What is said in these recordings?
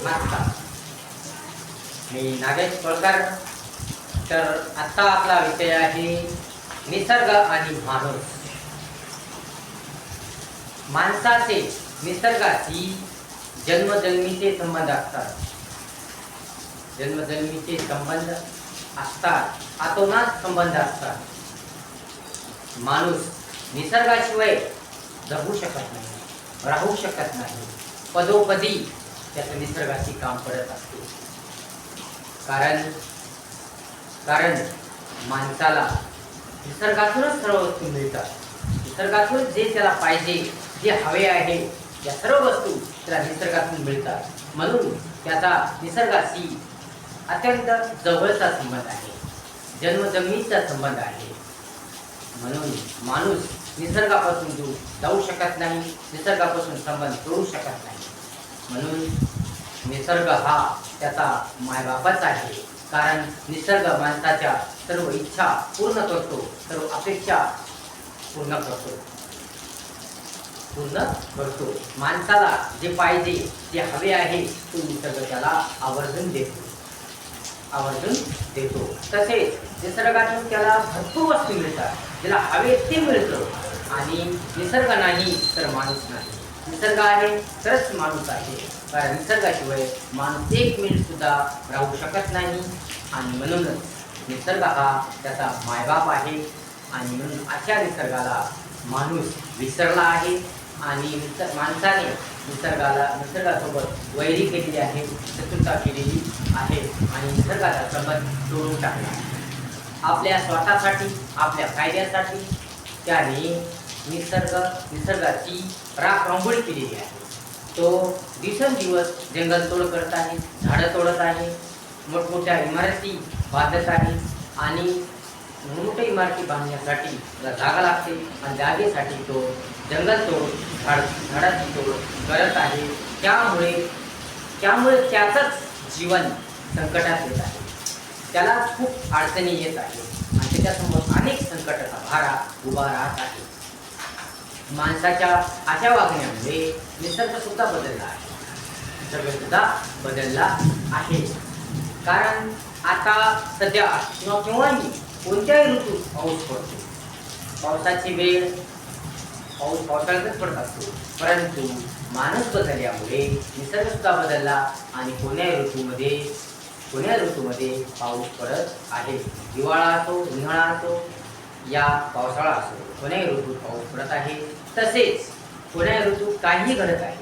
नमस्कार मी नागेश कोळकर. तर आत्ता आपला विषय आहे निसर्ग आणि माणूस. माणसाचे निसर्गाशी जन्मजन्मीचे संबंध असतात. जन्मजन्मीचे संबंध असतात. आतोनात संबंध असतात. माणूस निसर्गाशिवाय जगू शकत नाही राहू शकत नाही. पदोपदी त्याचं निसर्गाची काम पडत असते. कारण कारण माणसाला निसर्गातूनच सर्व वस्तू मिळतात. निसर्गातून जे त्याला पाहिजे जे हवे आहे या सर्व वस्तू त्याला निसर्गातून मिळतात. म्हणून त्याचा निसर्गाशी अत्यंत जवळचा संबंध आहे. जन्मजमिनीचा संबंध आहे. म्हणून माणूस निसर्गापासून दूर जाऊ शकत नाही निसर्गापासून संबंध तोडू शकत नाही. म्हणून निसर्ग हा त्याचा मायबापच आहे. कारण निसर्ग माणसाच्या सर्व इच्छा पूर्ण करतो सर्व अपेक्षा पूर्ण करतो. पूर्ण करतो. माणसाला जे पाहिजे जे हवे आहे तो निसर्ग त्याला आवर्जून देतो. आवर्जून देतो. तसेच निसर्गातून त्याला भरपूर वस्तू मिळतात. ज्याला हवे ते मिळतं. आणि निसर्ग नाही तर माणूस नाही. निसर्ग आहे तरच माणूस आहे. निसर्गाशिवाय माणूस एक मिनिट सुद्धा राहू शकत नाही. आणि म्हणूनच निसर्ग हा त्याचा मायबाप आहे. आणि म्हणून अशा निसर्गाला माणूस विसरला आहे. आणि निसर्ग माणसाने निसर्गाला निसर्गासोबत वैरी केलेली आहे शत्रुता केलेली आहे. आणि निसर्गाचा संबंध तोडून टाकला आपल्या स्वतःसाठी आपल्या फायद्यासाठी त्याने निसर्ग निसर्गाची राख रांगोळी केलेली आहे. तो दिवसेंदिवस जंगलतोड करत आहे झाडं तोडत आहे मोठमोठ्या इमारती बांधत आहे आणि मोठ्या इमारती बांधण्यासाठी त्याला जागा लागते आणि जागेसाठी तो जंगलतोड झाड झाडाची तोड करत आहे. त्यामुळे त्यामुळे त्याचंच जीवन संकटात येत आहे. त्याला खूप अडचणी येत आहे आणि त्याच्यासमोर अनेक संकटाचा भारा उभा राहत आहे. माणसाच्या अशा वागण्यामुळे निसर्ग सुद्धा बदलला आहे. निसर्ग सुद्धा बदलला आहे. कारण आता सध्या किंवा केव्हाही कोणत्याही ऋतूत पाऊस पडतो. पावसाची वेळ पाऊस पावसाळ्यातच पडत असतो. परंतु माणूस बदलल्यामुळे निसर्ग सुद्धा बदलला आणि कोण्याही ऋतूमध्ये कोण्या ऋतूमध्ये पाऊस पडत आहे. हिवाळा असो उन्हाळा असो या पावसाळा असो कोण्याही ऋतूत पाऊस पडत आहे. तसेच कोण्या ऋतू काहीही घडत आहे.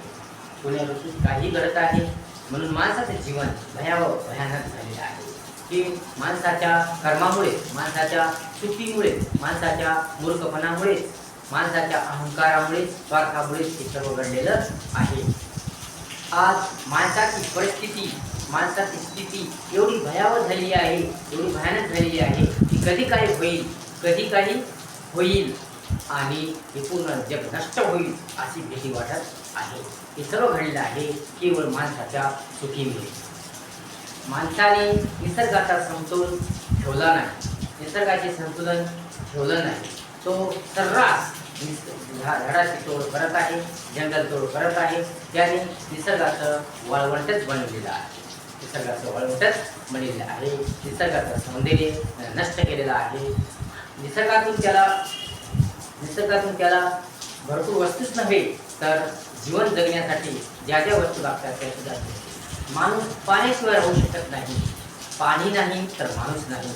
कोण्या ऋतूत काही घडत आहे. म्हणून माणसाचं जीवन भयावह भयानक झालेलं आहे. की माणसाच्या कर्मामुळे माणसाच्या चुकीमुळे माणसाच्या मूर्खपणामुळे माणसाच्या अहंकारामुळे स्वार्थामुळे हे सर्व घडलेलं आहे. आज माणसाची परिस्थिती माणसाची स्थिती एवढी भयावह झालेली आहे एवढी भयानक झालेली आहे की कधी काही होईल कधी काही होईल. आणि हे पूर्ण जग नष्ट होईल अशी भीती वाटत आहे. हे सर्व घडलेलं आहे केवळ माणसाच्या चुकीमुळे. माणसाने निसर्गाचा समतोल ठेवला नाही. निसर्गाचे संतुलन ठेवलं नाही. तो सर्रास झाडाची तोड करत आहे जंगल तोड करत आहे. त्याने निसर्गाचं वळवंटच बनवलेलं आहे. निसर्गाचं वळवंटच बनलेलं आहे. निसर्गाचं सौंदर्य नष्ट केलेलं आहे. निसर्गातून त्याला निसर्गातून त्याला भरपूर वस्तूच नव्हे तर जीवन जगण्यासाठी ज्या ज्या वस्तू लागतात त्या सुद्धा माणूस पाण्याशिवाय राहू शकत नाही. पाणी नाही तर माणूस नाही.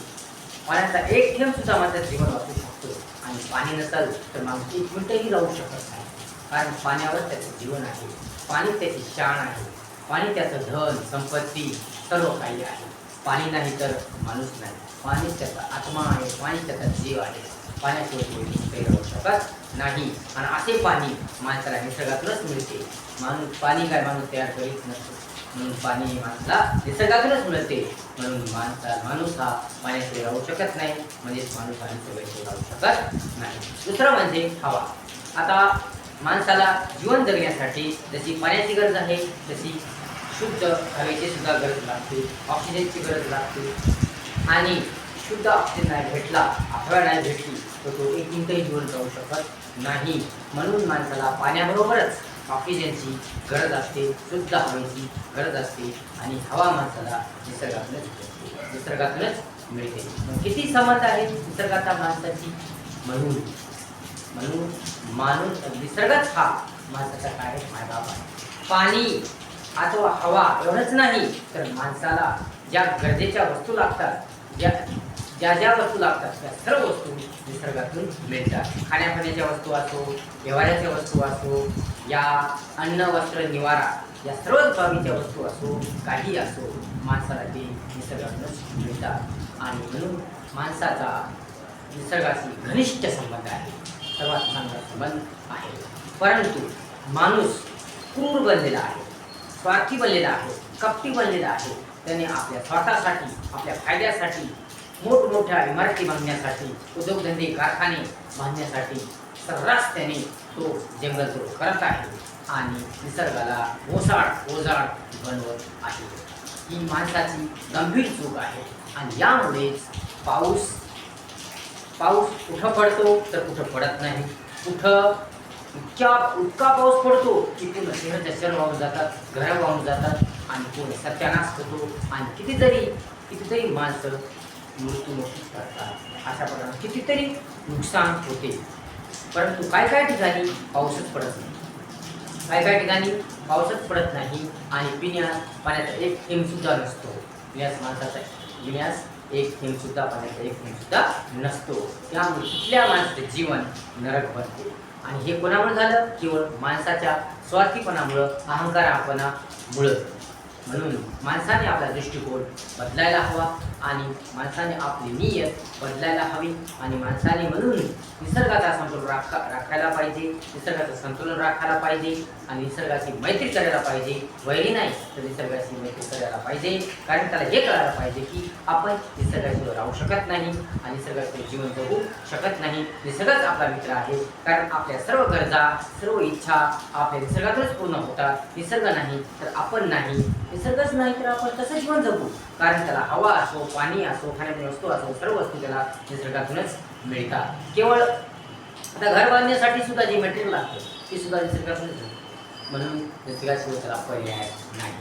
पाण्याचा एक थेंब सुद्धा माझं जीवन वाचू शकतो. आणि पाणी नसेल तर माणूस एक मिनटंही राहू शकत नाही. कारण पाण्यावर त्याचं जीवन आहे. पाणी त्याची शान आहे. पाणी त्याचं धन संपत्ती सर्व काही आहे. पाणी नाही तर माणूस नाही. पाणी त्याचा आत्मा आहे. पाणी त्याचा जीव आहे. पाण्याशिवाय कोणी काही राहू शकत नाही. आणि असे पाणी माणसाला निसर्गातूनच मिळते. माणूस पाणी काय माणूस तयार करीत नसतो. म्हणून पाणी हे माणसाला निसर्गातूनच मिळते. म्हणून माणसा माणूस हा पाण्याशिवाय राहू शकत नाही. म्हणजेच माणूस हा निसर्गाशिवाय राहू शकत नाही. दुसरं म्हणजे हवा. आता माणसाला जीवन जगण्यासाठी जशी पाण्याची गरज आहे तशी शुद्ध हवेची सुद्धा गरज लागते. ऑक्सिजनची गरज लागते. आणि शुद्ध ऑक्सिजन नाही भेटला हवा नाही भेटली तर तो एक जीवन राहू शकत नाही. म्हणून माणसाला पाण्याबरोबरच ऑक्सिजनची गरज असते शुद्ध हवेची गरज असते आणि हवा माणसाला निसर्गातूनच मिळते. निसर्गातूनच मिळते. मग किती समज आहे निसर्गाचा माणसाची? म्हणून म्हणून माणूस निसर्गच हा माणसाचा काय मायबाप आहे? पाणी अथवा हवा एवढंच नाही तर माणसाला ज्या गरजेच्या वस्तू लागतात ज्या ज्या ज्या वस्तू लागतात त्या सर्व वस्तू निसर्गातून मिळतात. खाण्यापिण्याच्या वस्तू असो व्यवहाराच्या वस्तू असो या अन्न वस्त्र निवारा या सर्व बाबीच्या वस्तू असो काही असो माणसाला ते निसर्गातूनच मिळतात. आणि म्हणून माणसाचा निसर्गाशी घनिष्ठ संबंध आहे. सर्वात चांगला संबंध आहे. परंतु माणूस क्रूर बनलेला आहे स्वार्थी बनलेला आहे कपटी बनलेला आहे. त्याने आपल्या स्वतःसाठी आपल्या फायद्यासाठी मोठमोठ्या इमारती बांधण्यासाठी उद्योगधंदे कारखाने बांधण्यासाठी सर्रास त्याने तो जंगलतोड करत आहे आणि निसर्गाला ओसाड ओजाड बनवत आहे. ही माणसाची गंभीर चूक आहे आणि यामुळेच पाऊस पाऊस कुठं पडतो तर कुठं पडत नाही. कुठं इतक्या इतका पाऊस पडतो की पूर्ण शहराच्या शहर वाहून जातात घरं वाहून जातात आणि पूर्ण सत्यानाश होतो आणि कितीतरी कितीतरी माणसं मृत्यू करतात. अशा प्रकारे कितीतरी नुकसान होते. परंतु काय काय ठिकाणी पाऊसच पडत नाही? काय काय ठिकाणी पाऊसच पडत नाही आणि पिण्यास पाण्याचा एक थेंबसुद्धा नसतो. पिण्यास माणसाचा पिण्यास एक थेंबसुद्धा पाण्याचा एक थेंबसुद्धा नसतो. त्यामुळे कुठल्या माणसाचे जीवन नरक बनते? आणि हे कोणामुळे झालं? केवळ माणसाच्या स्वार्थीपणामुळं अहंकारापणामुळं. म्हणून माणसाने आपला दृष्टिकोन बदलायला हवा आणि माणसाने आपली नियत बदलायला हवी आणि माणसाने म्हणून निसर्गाचा संतुलन राखा राखायला पाहिजे निसर्गाचं संतुलन राखायला पाहिजे आणि निसर्गाची मैत्री करायला पाहिजे. वैरी नाही तर निसर्गाची मैत्री करायला पाहिजे. कारण त्याला हे कळायला पाहिजे की आपण निसर्गाशिवाय राहू शकत नाही आणि निसर्गाशिवाय जीवन जगू शकत नाही. निसर्गच आपला मित्र आहे. कारण आपल्या सर्व गरजा सर्व इच्छा आपल्या निसर्गातच पूर्ण होतात. निसर्ग नाही तर आपण नाही. निसर्गच नाही तर आपण कसं जीवन जगू? कारण त्याला हवा असो पाणी असो खाण्याची वस्तू असो सर्व वस्तू त्याला निसर्गातूनच मिळतात. केवळ आता घर बांधण्यासाठी सुद्धा जे मटेरियल लागतं ते सुद्धा निसर्गातूनच म्हणून निसर्गाशिवाय त्याला पर्याय नाही.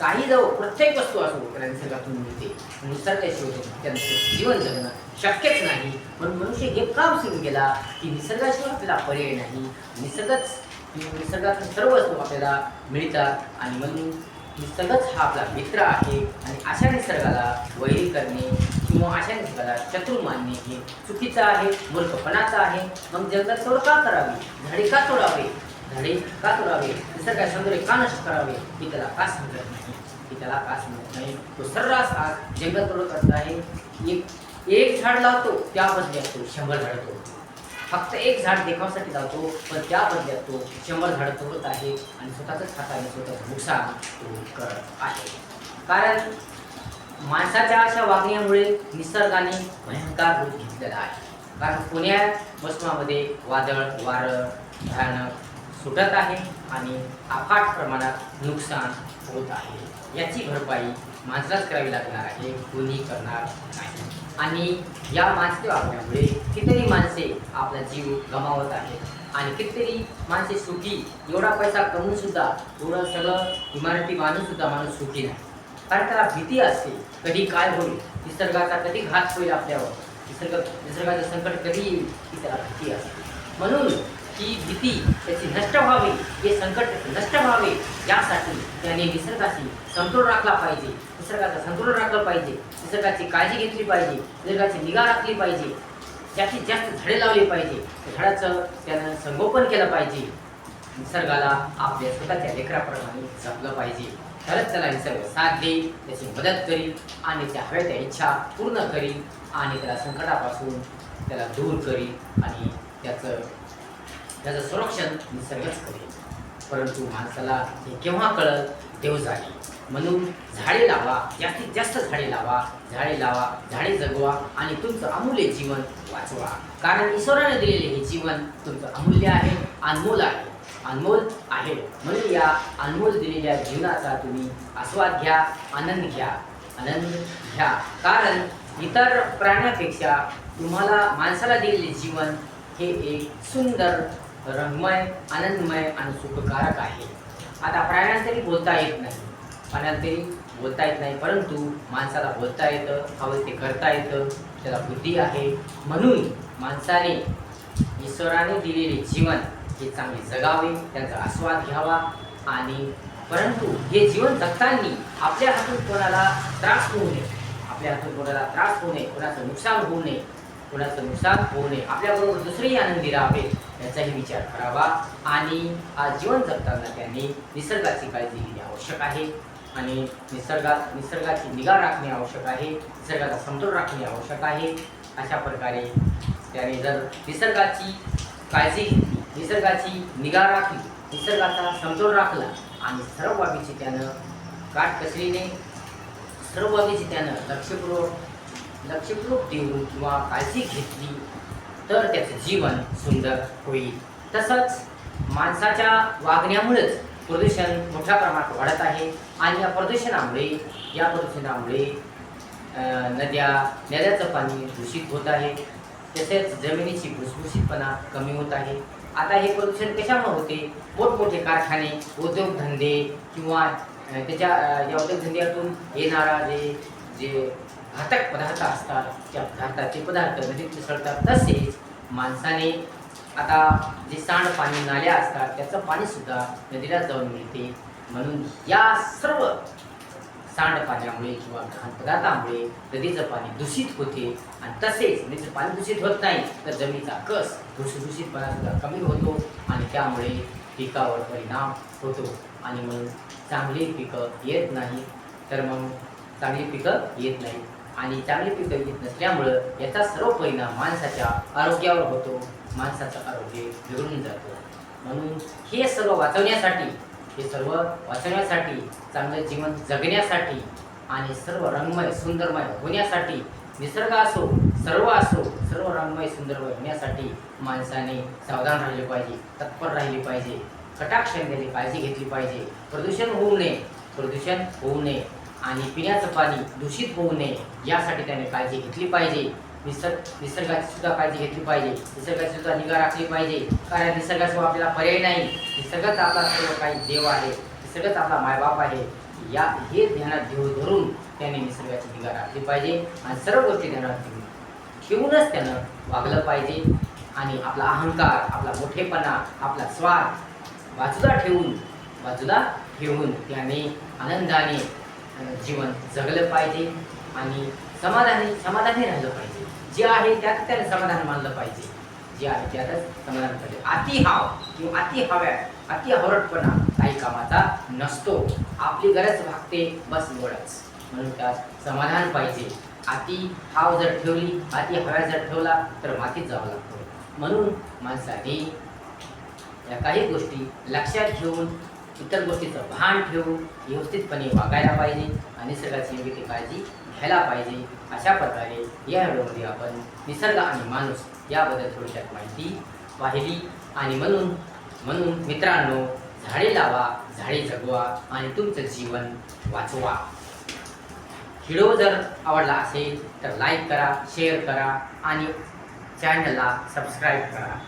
काही जाऊ प्रत्येक वस्तू असो त्याला निसर्गातून मिळते. निसर्गाशिवाय त्यांचं जीवन जगणं शक्यच नाही. म्हणून मनुष्य हे काम सुरू केला की निसर्गाशिवाय आपल्याला पर्याय नाही. निसर्गच निसर्गातून सर्व वस्तू आपल्याला मिळतात. आणि म्हणून निसर्गच हा आपला मित्र आहे आणि अशा निसर्गाला वैरी करणे किंवा अशा निसर्गाला शत्रू मानणे हे चुकीचं आहे मूर्खपणाचं आहे. मग जंगल तोड का करावी झाडे का तोडावे? झाडे का तोडावे? निसर्गाचे सौंदर्य का नष्ट करावे? हे त्याला का समजत नाही? हे त्याला का समजत नाही? तो सर्रास आज जंगल तोड करत आहे. एक एक झाड लावतो त्या असतो शंभर झाड तोडतो. फक्त एक झाड देखावासाठी लावतो पण त्या बदल्यात तो शंभर झाडं तोडत आहे आणि स्वतःच हाताने स्वतःचं नुकसान तो करत आहे. कारण माणसाच्या अशा वागण्यामुळे निसर्गाने भयंकर रूप घेतलेला आहे. कारण पुण्या मोसमामध्ये वादळ वारं भयानक सुटत आहे आणि अफाट प्रमाणात नुकसान होत आहे. याची भरपाई माणसालाच करावी लागणार आहे कोणी करणार नाही. आणि या माणसे वागण्यामुळे कितीतरी माणसे आपला जीव गमावत आहेत आणि कितीतरी माणसे सुखी एवढा पैसा कमवून सुद्धा एवढं सगळं इमारती बांधून सुद्धा माणूस सुखी नाही. कारण त्याला भीती असते कधी काय होईल निसर्गाचा कधी घात होईल आपल्यावर निसर्ग निसर्गाचं संकट कधी येईल ही त्याला भीती असते. म्हणून ही भीती त्याची नष्ट व्हावी हे संकट नष्ट व्हावे यासाठी त्याने निसर्गाशी समतोल राखला पाहिजे. निसर्गाचं संतुलन राखलं पाहिजे. निसर्गाची काळजी घेतली पाहिजे. निसर्गाची निगा राखली पाहिजे. जास्तीत जास्त झाडे लावली पाहिजे. झाडाचं त्यानं संगोपन केलं पाहिजे. निसर्गाला आपल्या स्वतःच्या लेकराप्रमाणे जपलं पाहिजे. तरच त्याला निसर्ग साथ देईल त्याची मदत करील आणि त्या हव्या त्या इच्छा पूर्ण करील आणि त्याला संकटापासून त्याला दूर करील आणि त्याचं त्याचं संरक्षण निसर्गच करेल. परंतु माणसाला हे केव्हा कळत देव झाली. म्हणून झाडे लावा जास्तीत जास्त झाडे लावा झाडे लावा झाडे जगवा आणि तुमचं अमूल्य जीवन वाचवा. कारण ईश्वराने दिलेले हे जीवन तुमचं अमूल्य आहे अनमोल आहे अनमोल आहे. म्हणून या अनमोल दिलेल्या जीवनाचा तुम्ही आस्वाद घ्या आनंद घ्या आनंद घ्या. कारण इतर प्राण्यापेक्षा तुम्हाला माणसाला दिलेले जीवन हे एक सुंदर रंगमय आनंदमय आणि सुखकारक आहे. आता प्राण्यास तरी बोलता येत नाही. प्राण्यांना तरी बोलता येत नाही परंतु माणसाला बोलता येतं हवं ते करता येतं त्याला बुद्धी आहे. म्हणून माणसाने ईश्वराने दिलेले जीवन हे चांगले जगावे त्यांचा आस्वाद घ्यावा आणि परंतु हे जीवन जगताना आपल्या हातून कोणाला त्रास होऊ नये. आपल्या हातून कोणाला त्रास होऊ नये कोणाचं नुकसान होऊ नये कोणाचं नुकसान होऊ नये. आपल्याबरोबर दुसरेही आनंदी राहावे. याचाही विचार करावा. आणि आज जीवन जगताना त्यांनी निसर्गाची काळजी घेणे आवश्यक आहे. आणि निसर्गात निसर्गाची निगा राखणे आवश्यक आहे. निसर्गाचा समतोल राखणे आवश्यक आहे. अशा प्रकारे त्याने जर निसर्गाची काळजी घेतली निसर्गाची निगा राखली निसर्गाचा समतोल राखला आणि सर्व बाबीची त्यानं काटकसरीने सर्व बाबीची त्यानं लक्षपूर्वक लक्षपूर्वक देऊन किंवा काळजी घेतली तर त्याचं जीवन सुंदर होईल तसंच माणसाच्या वागण्यामुळेच प्रदूषण मोठ्या प्रमाणात वाढत आहे आणि या प्रदूषणामुळे या प्रदूषणामुळे नद्या नद्याचं पाणी दूषित होत आहे. तसेच जमिनीची भुसभुशीतपणा कमी होत आहे. आता हे प्रदूषण कशामुळे होते? मोठमोठे कारखाने उद्योगधंदे किंवा त्याच्या या उद्योगधंद्यातून येणारा जे जे घातक पदार्थ असतात त्या घाताचे पदार्थ नदीत मिसळतात. तसेच माणसाने आता जे सांडपाणी नाल्या असतात त्याचं पाणीसुद्धा नदीला जाऊन मिळते. म्हणून या सर्व सांडपाण्यामुळे किंवा घाण पदार्थामुळे नदीचं पाणी दूषित होते. आणि तसेच नदीचं पाणी दूषित होत नाही तर जमिनीचा कस दूषितपणा कमी होतो आणि त्यामुळे पिकावर परिणाम होतो. आणि मग चांगली पिकं येत नाही तर मग चांगली पिकं येत नाही आणि चांगली पिकं येत नसल्यामुळं याचा सर्व परिणाम माणसाच्या आरोग्यावर होतो. माणसाचं आरोग्य बिघडून जातं. म्हणून हे सर्व वाचवण्यासाठी हे सर्व वाचवण्यासाठी चांगलं जीवन जगण्यासाठी आणि सर्व रंगमय सुंदरमय होण्यासाठी निसर्ग असो सर्व असो सर्व रंगमय सुंदरमय होण्यासाठी माणसाने सावधान राहिले पाहिजे तत्पर राहिले पाहिजे कटाक्षाने काळजी घेतली पाहिजे. प्रदूषण होऊ नये प्रदूषण होऊ नये. आणि पिण्याचं पाणी दूषित होऊ नये यासाठी त्याने काळजी घेतली पाहिजे. निसर्ग निसर्गाची सुद्धा काळजी घेतली पाहिजे. निसर्गाची सुद्धा निगा राखली पाहिजे. कारण निसर्गाशिवाय आपल्याला पर्याय नाही. निसर्गच आपला सर्व काही देव आहे. निसर्गच आपला मायबाप आहे. या हे ध्यानात घेऊन धरून त्याने निसर्गाची निगा राखली पाहिजे. आणि सर्व गोष्टी ध्यानात घेऊन ठेवूनच त्यानं वागलं पाहिजे. आणि आपला अहंकार आपला मोठेपणा आपला स्वार्थ बाजूला ठेवून बाजूला ठेवून त्याने आनंदाने जीवन जगलं पाहिजे आणि समाधानी समाधानी राहिलं पाहिजे. जे आहे त्यात त्याने समाधान मानलं पाहिजे. जे आहे त्यातच समाधान पाहिजे अति हाव किंवा अति अतिहरटपणा अति काही कामाचा नसतो. आपली गरज भागते बस एवढंच. म्हणून त्यात समाधान पाहिजे. अति हाव जर ठेवली अति हव्या जर ठेवला तर मातीत जावं लागतं. म्हणून माणसाने या काही गोष्टी लक्षात घेऊन इतर गोष्टीचं भान ठेवून व्यवस्थितपणे वागायला पाहिजे आणि निसर्गाची योग्य ती काळजी घ्यायला पाहिजे. अशा प्रकारे या व्हिडिओमध्ये आपण निसर्ग आणि माणूस याबद्दल थोडक्यात माहिती पाहिली. आणि म्हणून म्हणून मित्रांनो झाडे लावा झाडे जगवा आणि तुमचं जीवन वाचवा. व्हिडिओ जर आवडला असेल तर लाईक करा शेअर करा आणि चॅनलला सबस्क्राईब करा.